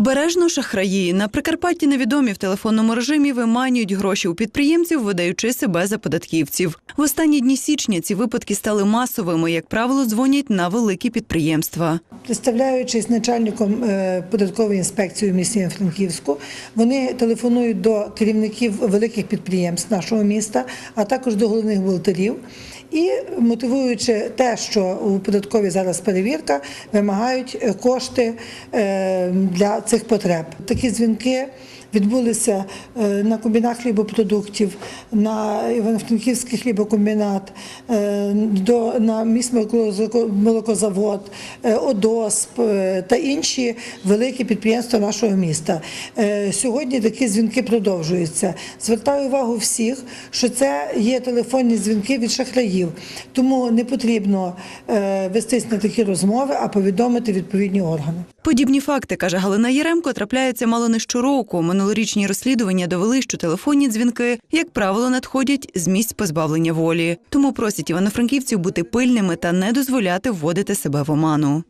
Обережно шахраї на Прикарпатті невідомі в телефонному режимі виманюють гроші у підприємців, видаючи себе за податківців. В останні дні січня ці випадки стали масовими. Як правило, дзвонять на великі підприємства. Представляючись начальником е, податкової інспекції в місті Франківську, вони телефонують до керівників великих підприємств нашого міста, а також до головних бухгалтерів. І мотивуючи те, що у податковій зараз перевірка, вимагають е, кошти е, для цих потреб. Такі дзвінки відбулися на комбінат хлібопродуктів, на Івано-Франківський хлібокомбінат, на міст молокозавод, е, ОДОСП е, та інші великі підприємства нашого міста. Е, Сьогодні такі дзвінки продовжуються. Звертаю увагу всіх, що це є телефонні дзвінки від шахраїв, тому не потрібно е, вестись на такі розмови, а повідомити відповідні органи. Подібні факти, каже Галина Єремко, трапляються мало не щороку. Минулорічні розслідування довели, що телефонні дзвінки, як правило, надходять з місць позбавлення волі. Тому просять івано-франківців бути пильними та не дозволяти вводити себе в оману.